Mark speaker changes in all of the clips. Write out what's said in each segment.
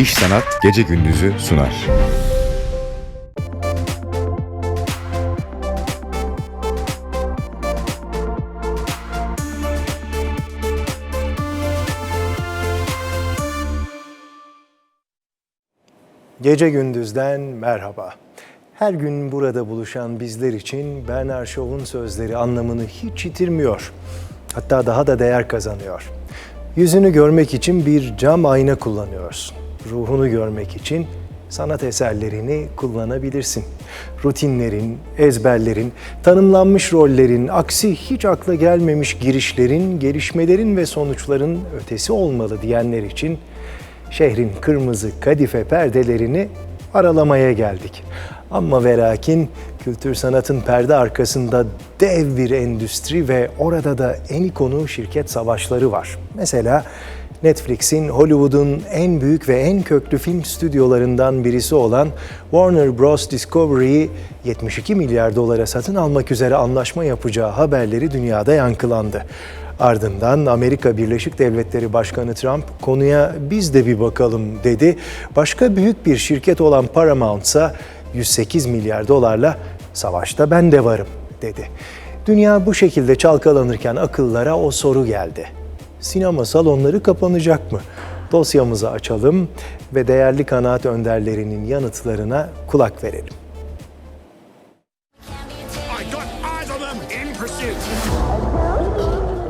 Speaker 1: İş Sanat Gece Gündüz'ü sunar.
Speaker 2: Gece Gündüz'den merhaba. Her gün burada buluşan bizler için Bernard Shaw'un sözleri anlamını hiç yitirmiyor. Hatta daha da değer kazanıyor. Yüzünü görmek için bir cam ayna kullanıyorsun. Ruhunu görmek için sanat eserlerini kullanabilirsin. Rutinlerin, ezberlerin, tanımlanmış rollerin, aksi hiç akla gelmemiş girişlerin, gelişmelerin ve sonuçların ötesi olmalı diyenler için şehrin kırmızı kadife perdelerini aralamaya geldik. Ama ve lakin kültür sanatın perde arkasında dev bir endüstri ve orada da en ikonu şirket savaşları var. Mesela Netflix'in Hollywood'un en büyük ve en köklü film stüdyolarından birisi olan Warner Bros. Discovery'yi 72 milyar dolara satın almak üzere anlaşma yapacağı haberleri dünyada yankılandı. Ardından Amerika Birleşik Devletleri Başkanı Trump konuya biz de bir bakalım dedi. Başka büyük bir şirket olan Paramount ise 108 milyar dolarla savaşta ben de varım dedi. Dünya bu şekilde çalkalanırken akıllara o soru geldi. Sinema salonları kapanacak mı? Dosyamızı açalım ve değerli kanaat önderlerinin yanıtlarına kulak verelim.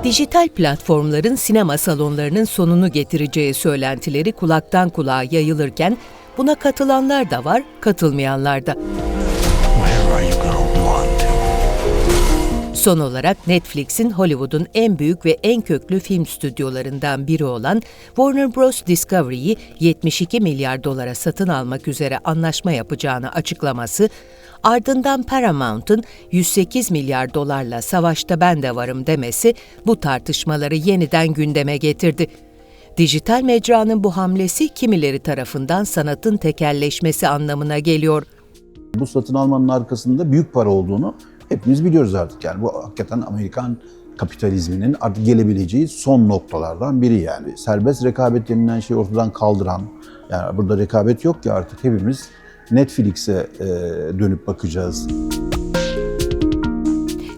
Speaker 3: Dijital platformların sinema salonlarının sonunu getireceği söylentileri kulaktan kulağa yayılırken buna katılanlar da var, katılmayanlar da. Son olarak Netflix'in Hollywood'un en büyük ve en köklü film stüdyolarından biri olan Warner Bros. Discovery'yi 72 milyar dolara satın almak üzere anlaşma yapacağını açıklaması, ardından Paramount'un 108 milyar dolarla savaşta ben de varım demesi bu tartışmaları yeniden gündeme getirdi. Dijital mecranın bu hamlesi kimileri tarafından sanatın tekelleşmesi anlamına geliyor.
Speaker 4: Bu satın almanın arkasında büyük para olduğunu hepimiz biliyoruz artık. Yani bu hakikaten Amerikan kapitalizminin artık gelebileceği son noktalardan biri yani. Serbest rekabet denilen şeyi ortadan kaldıran, yani burada rekabet yok ki artık hepimiz Netflix'e e, dönüp bakacağız.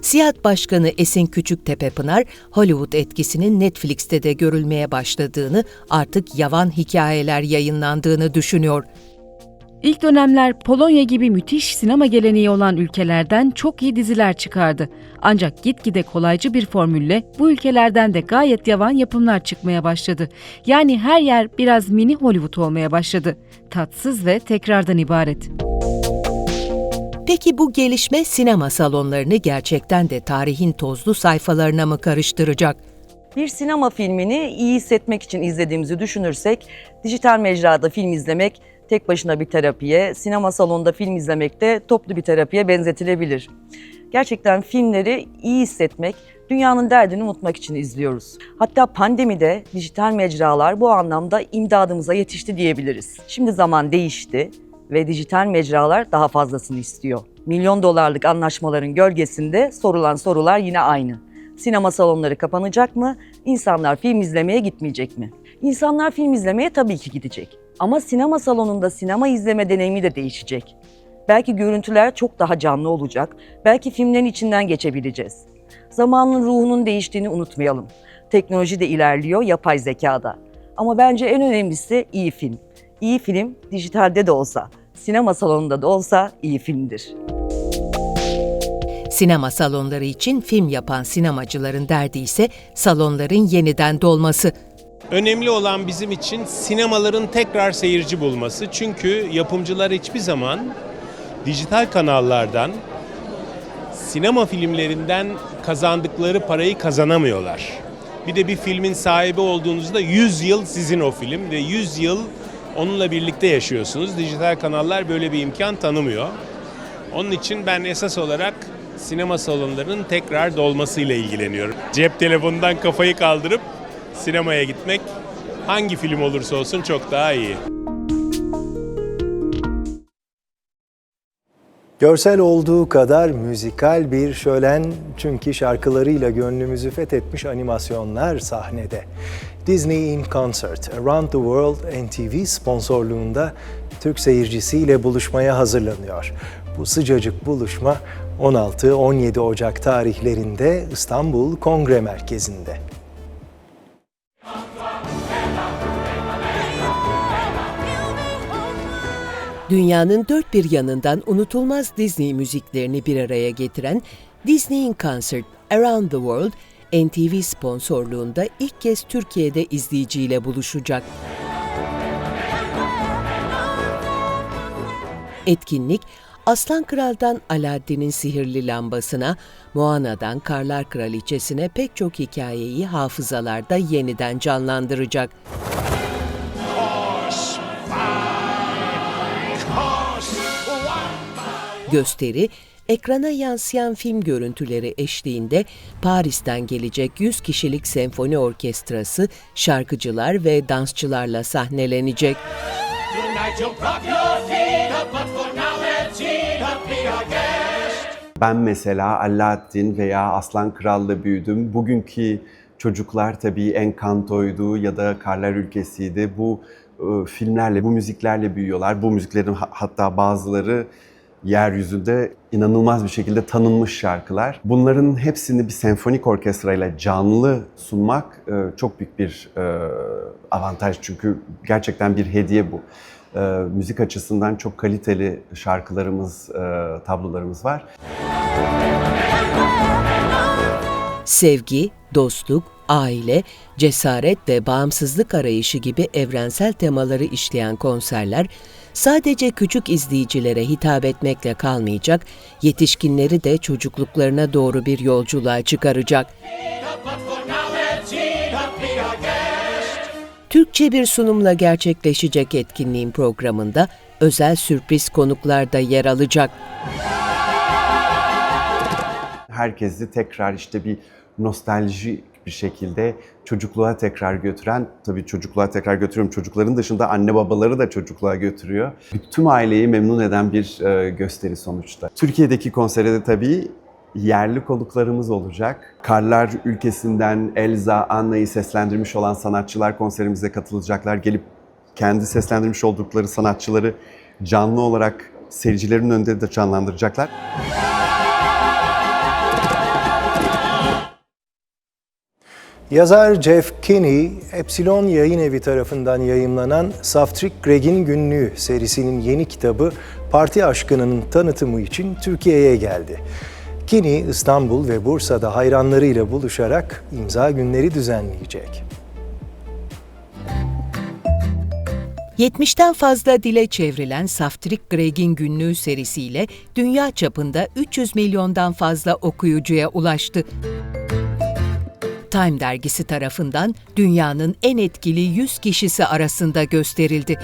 Speaker 3: Siyah Başkanı Esin Küçüktepepınar, Hollywood etkisinin Netflix'te de görülmeye başladığını, artık yavan hikayeler yayınlandığını düşünüyor.
Speaker 5: İlk dönemler Polonya gibi müthiş sinema geleneği olan ülkelerden çok iyi diziler çıkardı. Ancak gitgide kolaycı bir formülle bu ülkelerden de gayet yavan yapımlar çıkmaya başladı. Yani her yer biraz mini Hollywood olmaya başladı. Tatsız ve tekrardan ibaret.
Speaker 3: Peki bu gelişme sinema salonlarını gerçekten de tarihin tozlu sayfalarına mı karıştıracak?
Speaker 6: Bir sinema filmini iyi hissetmek için izlediğimizi düşünürsek, dijital mecrada film izlemek tek başına bir terapiye, sinema salonunda film izlemek de toplu bir terapiye benzetilebilir. Gerçekten filmleri iyi hissetmek, dünyanın derdini unutmak için izliyoruz. Hatta pandemide dijital mecralar bu anlamda imdadımıza yetişti diyebiliriz. Şimdi zaman değişti ve dijital mecralar daha fazlasını istiyor. Milyon dolarlık anlaşmaların gölgesinde sorulan sorular yine aynı. Sinema salonları kapanacak mı? İnsanlar film izlemeye gitmeyecek mi? İnsanlar film izlemeye tabii ki gidecek. Ama sinema salonunda sinema izleme deneyimi de değişecek. Belki görüntüler çok daha canlı olacak. Belki filmlerin içinden geçebileceğiz. Zamanın ruhunun değiştiğini unutmayalım. Teknoloji de ilerliyor yapay zekada. Ama bence en önemlisi iyi film. İyi film dijitalde de olsa, sinema salonunda da olsa iyi filmdir.
Speaker 3: Sinema salonları için film yapan sinemacıların derdi ise salonların yeniden dolması.
Speaker 7: Önemli olan bizim için sinemaların tekrar seyirci bulması. Çünkü yapımcılar hiçbir zaman dijital kanallardan sinema filmlerinden kazandıkları parayı kazanamıyorlar. Bir de bir filmin sahibi olduğunuzda 100 yıl sizin o film ve 100 yıl onunla birlikte yaşıyorsunuz. Dijital kanallar böyle bir imkan tanımıyor. Onun için ben esas olarak sinema salonlarının tekrar dolmasıyla ilgileniyorum. Cep telefonundan kafayı kaldırıp sinemaya gitmek hangi film olursa olsun çok daha iyi.
Speaker 2: Görsel olduğu kadar müzikal bir şölen çünkü şarkılarıyla gönlümüzü fethetmiş animasyonlar sahnede. Disney in Concert Around the World NTV sponsorluğunda Türk seyircisiyle buluşmaya hazırlanıyor. Bu sıcacık buluşma 16-17 Ocak tarihlerinde İstanbul Kongre Merkezi'nde.
Speaker 3: Dünyanın dört bir yanından unutulmaz Disney müziklerini bir araya getiren Disney in Concert Around the World, NTV sponsorluğunda ilk kez Türkiye'de izleyiciyle buluşacak. Etkinlik, Aslan Kral'dan Aladdin'in sihirli lambasına, Moana'dan Karlar Kraliçesi'ne pek çok hikayeyi hafızalarda yeniden canlandıracak. Gösteri, ekrana yansıyan film görüntüleri eşliğinde Paris'ten gelecek 100 kişilik senfoni orkestrası, şarkıcılar ve dansçılarla sahnelenecek.
Speaker 8: Ben mesela Alaaddin veya Aslan Kral'la büyüdüm. Bugünkü çocuklar tabii Encanto'ydu ya da Karlar Ülkesi'ydi. Bu e, filmlerle, bu müziklerle büyüyorlar. Bu müziklerin ha- hatta bazıları yeryüzünde inanılmaz bir şekilde tanınmış şarkılar. Bunların hepsini bir senfonik orkestrayla canlı sunmak e, çok büyük bir e, avantaj. Çünkü gerçekten bir hediye bu. E, müzik açısından çok kaliteli şarkılarımız, tablolarımız var.
Speaker 3: Sevgi, dostluk, aile, cesaret ve bağımsızlık arayışı gibi evrensel temaları işleyen konserler sadece küçük izleyicilere hitap etmekle kalmayacak, yetişkinleri de çocukluklarına doğru bir yolculuğa çıkaracak. Türkçe bir sunumla gerçekleşecek etkinliğin programında özel sürpriz konuklar da yer alacak.
Speaker 8: herkesi tekrar işte bir nostalji bir şekilde çocukluğa tekrar götüren, tabii çocukluğa tekrar götürüyorum. Çocukların dışında anne babaları da çocukluğa götürüyor. Tüm aileyi memnun eden bir e, gösteri sonuçta. Türkiye'deki konsere de tabii yerli konuklarımız olacak. Karlar ülkesinden Elza, Anna'yı seslendirmiş olan sanatçılar konserimize katılacaklar. Gelip kendi seslendirmiş oldukları sanatçıları canlı olarak seyircilerin önünde de canlandıracaklar.
Speaker 2: Yazar Jeff Kinney, Epsilon Yayın Evi tarafından yayımlanan Saftric Greg'in Günlüğü serisinin yeni kitabı Parti Aşkı'nın tanıtımı için Türkiye'ye geldi. Kinney, İstanbul ve Bursa'da hayranlarıyla buluşarak imza günleri düzenleyecek.
Speaker 3: 70'ten fazla dile çevrilen Saftirik Greg'in günlüğü serisiyle dünya çapında 300 milyondan fazla okuyucuya ulaştı. Time dergisi tarafından dünyanın en etkili 100 kişisi arasında gösterildi.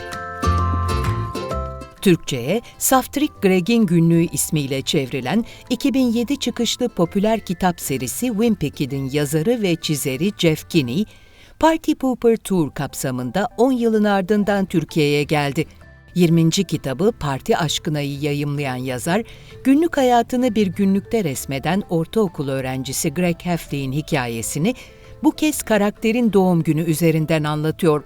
Speaker 3: Türkçe'ye Saftirik Greg'in Günlüğü ismiyle çevrilen 2007 çıkışlı popüler kitap serisi Wimpy Kid'in yazarı ve çizeri Jeff Kinney, Party Pooper Tour kapsamında 10 yılın ardından Türkiye'ye geldi. 20. kitabı Parti Aşkına'yı yayımlayan yazar, günlük hayatını bir günlükte resmeden ortaokul öğrencisi Greg Heffley'in hikayesini bu kez karakterin doğum günü üzerinden anlatıyor.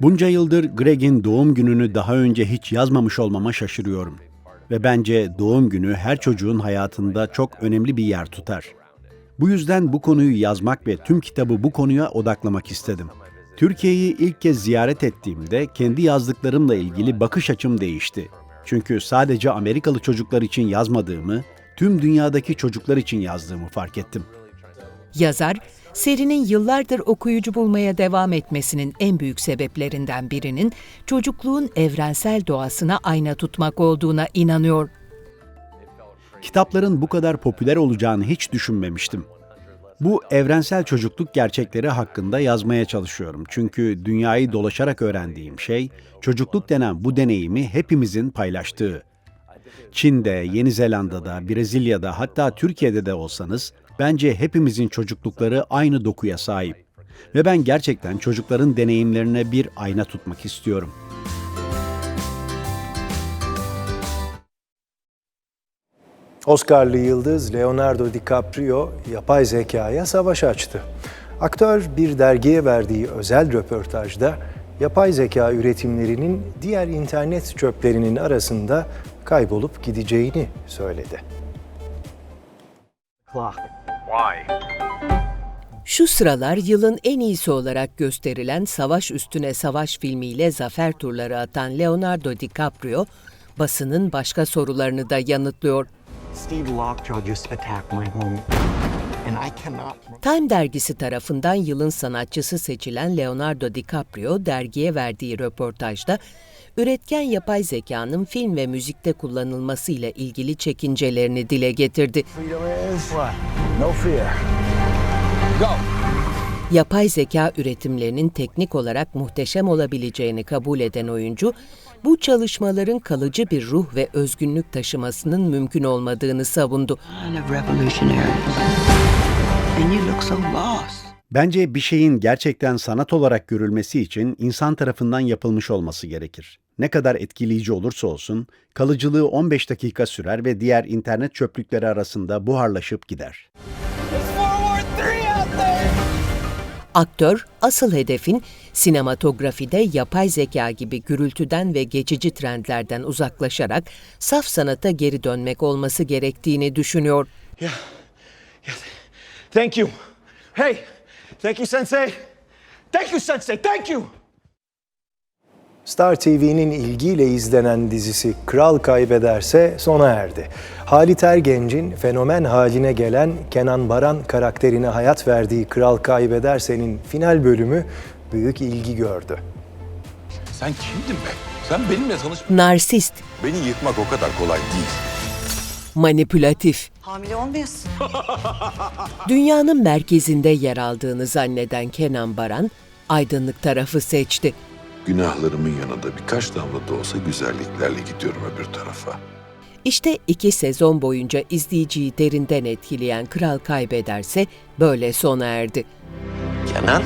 Speaker 9: Bunca yıldır Greg'in doğum gününü daha önce hiç yazmamış olmama şaşırıyorum. Ve bence doğum günü her çocuğun hayatında çok önemli bir yer tutar. Bu yüzden bu konuyu yazmak ve tüm kitabı bu konuya odaklamak istedim. Türkiye'yi ilk kez ziyaret ettiğimde kendi yazdıklarımla ilgili bakış açım değişti. Çünkü sadece Amerikalı çocuklar için yazmadığımı, tüm dünyadaki çocuklar için yazdığımı fark ettim.
Speaker 3: Yazar, serinin yıllardır okuyucu bulmaya devam etmesinin en büyük sebeplerinden birinin çocukluğun evrensel doğasına ayna tutmak olduğuna inanıyor.
Speaker 9: Kitapların bu kadar popüler olacağını hiç düşünmemiştim. Bu evrensel çocukluk gerçekleri hakkında yazmaya çalışıyorum. Çünkü dünyayı dolaşarak öğrendiğim şey, çocukluk denen bu deneyimi hepimizin paylaştığı. Çin'de, Yeni Zelanda'da, Brezilya'da hatta Türkiye'de de olsanız bence hepimizin çocuklukları aynı dokuya sahip. Ve ben gerçekten çocukların deneyimlerine bir ayna tutmak istiyorum.
Speaker 2: Oscar'lı yıldız Leonardo DiCaprio yapay zekaya savaş açtı. Aktör bir dergiye verdiği özel röportajda yapay zeka üretimlerinin diğer internet çöplerinin arasında kaybolup gideceğini söyledi.
Speaker 3: Şu sıralar yılın en iyisi olarak gösterilen Savaş Üstüne Savaş filmiyle zafer turları atan Leonardo DiCaprio, basının başka sorularını da yanıtlıyor.
Speaker 10: Steve Lockjaw just attacked my home, and I cannot.
Speaker 3: Time dergisi tarafından yılın sanatçısı seçilen Leonardo DiCaprio dergiye verdiği röportajda üretken yapay zekanın film ve müzikte kullanılması ile ilgili çekincelerini dile getirdi. Yapay zeka üretimlerinin teknik olarak muhteşem olabileceğini kabul eden oyuncu, bu çalışmaların kalıcı bir ruh ve özgünlük taşımasının mümkün olmadığını savundu.
Speaker 9: Bence bir şeyin gerçekten sanat olarak görülmesi için insan tarafından yapılmış olması gerekir. Ne kadar etkileyici olursa olsun, kalıcılığı 15 dakika sürer ve diğer internet çöplükleri arasında buharlaşıp gider.
Speaker 3: Aktör, asıl hedefin sinematografide yapay zeka gibi gürültüden ve geçici trendlerden uzaklaşarak saf sanata geri dönmek olması gerektiğini düşünüyor.
Speaker 11: Thank you. Hey, thank you, Sensei. Thank you, Sensei. Thank you.
Speaker 2: Star TV'nin ilgiyle izlenen dizisi Kral Kaybederse sona erdi. Halit Ergenç'in fenomen haline gelen Kenan Baran karakterine hayat verdiği Kral Kaybederse'nin final bölümü büyük ilgi gördü.
Speaker 11: Sen kimdin be? Sen benimle tanış...
Speaker 3: Narsist,
Speaker 1: Beni yıkmak o kadar kolay değil.
Speaker 3: manipülatif,
Speaker 6: Hamile olmayasın.
Speaker 3: dünyanın merkezinde yer aldığını zanneden Kenan Baran, aydınlık tarafı seçti.
Speaker 1: Günahlarımın yanında birkaç damla da olsa güzelliklerle gidiyorum öbür tarafa.
Speaker 3: İşte iki sezon boyunca izleyiciyi derinden etkileyen Kral Kaybederse böyle sona erdi.
Speaker 12: Kenan?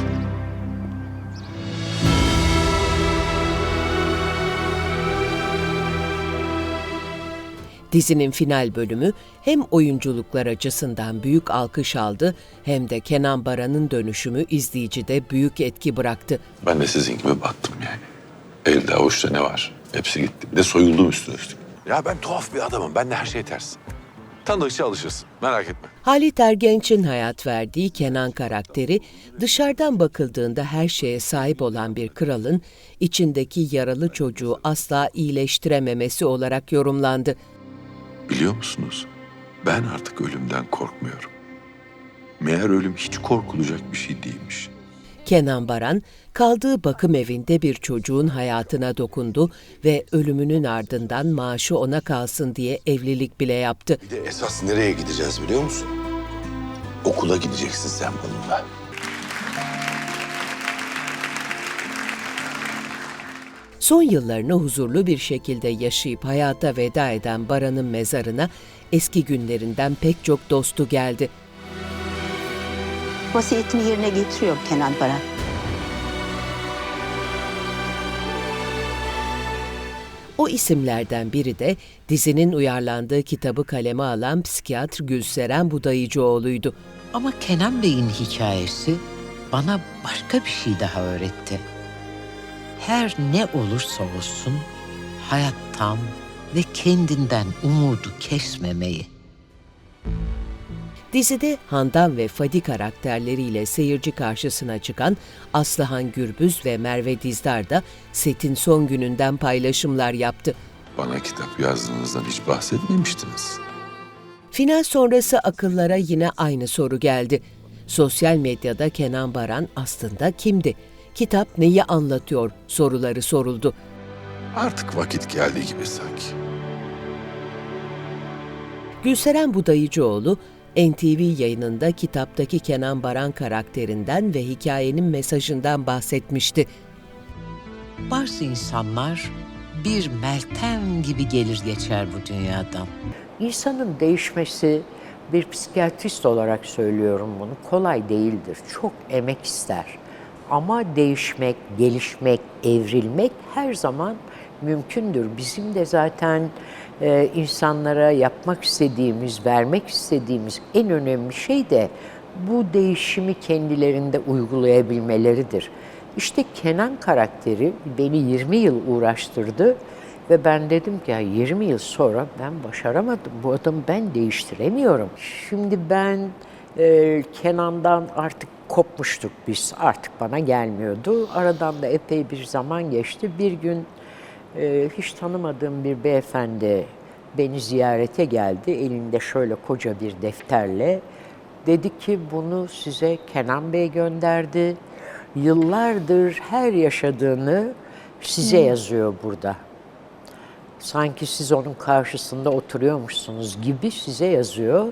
Speaker 3: Dizinin final bölümü hem oyunculuklar açısından büyük alkış aldı hem de Kenan Baran'ın dönüşümü izleyicide büyük etki bıraktı.
Speaker 1: Ben de sizin gibi battım yani. Elde avuçta ne var? Hepsi gitti. Bir de soyuldum üstüne üstlük. Ya ben tuhaf bir adamım. Ben de her şey ters. Tanıdıkça alışırsın. Merak etme.
Speaker 3: Halit Ergenç'in hayat verdiği Kenan karakteri dışarıdan bakıldığında her şeye sahip olan bir kralın içindeki yaralı çocuğu asla iyileştirememesi olarak yorumlandı.
Speaker 1: Biliyor musunuz? Ben artık ölümden korkmuyorum. Meğer ölüm hiç korkulacak bir şey değilmiş.
Speaker 3: Kenan Baran, kaldığı bakım evinde bir çocuğun hayatına dokundu ve ölümünün ardından maaşı ona kalsın diye evlilik bile yaptı.
Speaker 1: Bir de esas nereye gideceğiz biliyor musun? Okula gideceksin sen bununla.
Speaker 3: Son yıllarını huzurlu bir şekilde yaşayıp hayata veda eden Baran'ın mezarına eski günlerinden pek çok dostu geldi.
Speaker 13: Vasiyetini yerine getiriyor Kenan Baran.
Speaker 3: O isimlerden biri de dizinin uyarlandığı kitabı kaleme alan psikiyatr Gülseren Budayıcıoğlu'ydu.
Speaker 10: Ama Kenan Bey'in hikayesi bana başka bir şey daha öğretti. Her ne olursa olsun hayattan ve kendinden umudu kesmemeyi.
Speaker 3: Dizide Handan ve Fadi karakterleriyle seyirci karşısına çıkan Aslıhan Gürbüz ve Merve Dizdar da setin son gününden paylaşımlar yaptı.
Speaker 1: Bana kitap yazdığınızdan hiç bahsetmemiştiniz.
Speaker 3: Final sonrası akıllara yine aynı soru geldi. Sosyal medyada Kenan Baran aslında kimdi? Kitap neyi anlatıyor soruları soruldu.
Speaker 1: Artık vakit geldiği gibi sanki.
Speaker 3: Gülseren Budayıcıoğlu, NTV yayınında kitaptaki Kenan Baran karakterinden ve hikayenin mesajından bahsetmişti.
Speaker 10: Bazı insanlar bir meltem gibi gelir geçer bu dünyadan.
Speaker 14: İnsanın değişmesi, bir psikiyatrist olarak söylüyorum bunu, kolay değildir. Çok emek ister. Ama değişmek, gelişmek, evrilmek her zaman mümkündür. Bizim de zaten e, insanlara yapmak istediğimiz, vermek istediğimiz en önemli şey de bu değişimi kendilerinde uygulayabilmeleridir. İşte Kenan karakteri beni 20 yıl uğraştırdı ve ben dedim ki ya 20 yıl sonra ben başaramadım. Bu adamı ben değiştiremiyorum. Şimdi ben e, Kenan'dan artık kopmuştuk biz. Artık bana gelmiyordu. Aradan da epey bir zaman geçti. Bir gün e, hiç tanımadığım bir beyefendi beni ziyarete geldi. Elinde şöyle koca bir defterle. Dedi ki bunu size Kenan Bey gönderdi. Yıllardır her yaşadığını size
Speaker 15: Hmm.
Speaker 14: yazıyor burada. Sanki siz onun karşısında oturuyormuşsunuz gibi size yazıyor.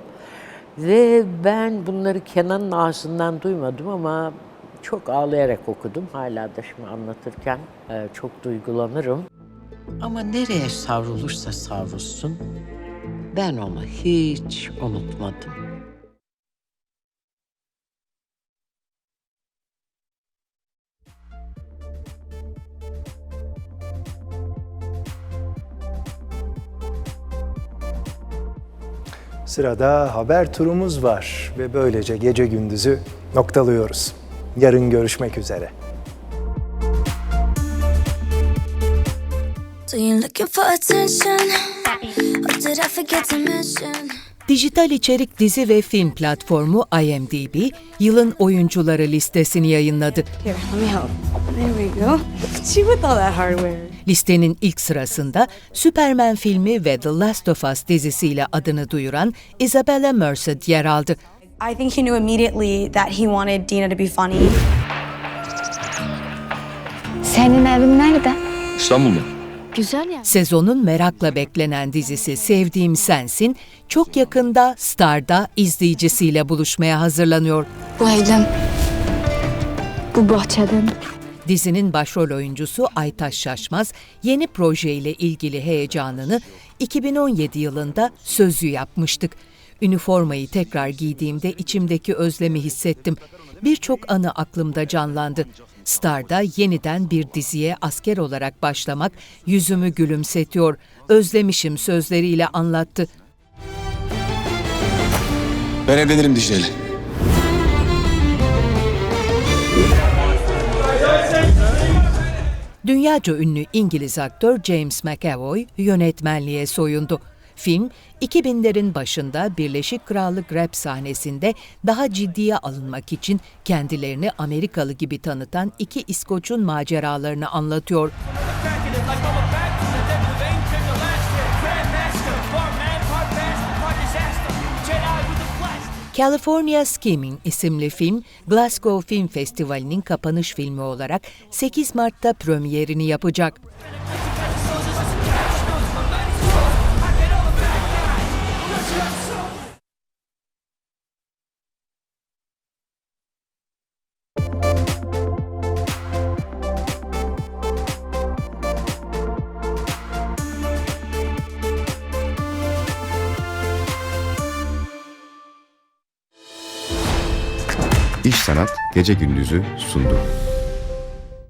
Speaker 14: Ve ben bunları Kenan'ın ağzından duymadım ama çok ağlayarak okudum. Hala da şimdi anlatırken e, çok duygulanırım.
Speaker 10: Ama nereye savrulursa savrulsun, ben onu hiç unutmadım.
Speaker 2: Sırada haber turumuz var ve böylece gece gündüzü noktalıyoruz. Yarın görüşmek üzere.
Speaker 3: Dijital içerik dizi ve film platformu IMDb, yılın oyuncuları listesini yayınladı.
Speaker 15: Here, let me help. There we go. She with all that hardware.
Speaker 3: Listenin ilk sırasında Superman filmi ve The Last of Us dizisiyle adını duyuran Isabella Merced yer aldı.
Speaker 16: I think he knew immediately that he wanted Dina to be funny.
Speaker 15: Senin evin nerede?
Speaker 1: İstanbul'da.
Speaker 15: Güzel ya.
Speaker 3: Sezonun merakla beklenen dizisi Sevdiğim Sensin, çok yakında Star'da izleyicisiyle buluşmaya hazırlanıyor.
Speaker 15: Bu evden. Bu bahçeden.
Speaker 3: Dizinin başrol oyuncusu Aytaş Şaşmaz, yeni projeyle ilgili heyecanını 2017 yılında sözü yapmıştık. Üniformayı tekrar giydiğimde içimdeki özlemi hissettim. Birçok anı aklımda canlandı. Star'da yeniden bir diziye asker olarak başlamak yüzümü gülümsetiyor. Özlemişim sözleriyle anlattı.
Speaker 1: Ben evlenirim Dicle'yle.
Speaker 3: Dünyaca ünlü İngiliz aktör James McAvoy yönetmenliğe soyundu. Film, 2000'lerin başında Birleşik Krallık rap sahnesinde daha ciddiye alınmak için kendilerini Amerikalı gibi tanıtan iki İskoç'un maceralarını anlatıyor. California Scheming isimli film, Glasgow Film Festivali'nin kapanış filmi olarak 8 Mart'ta premierini yapacak.
Speaker 17: Gece Gündüz'ü sundu.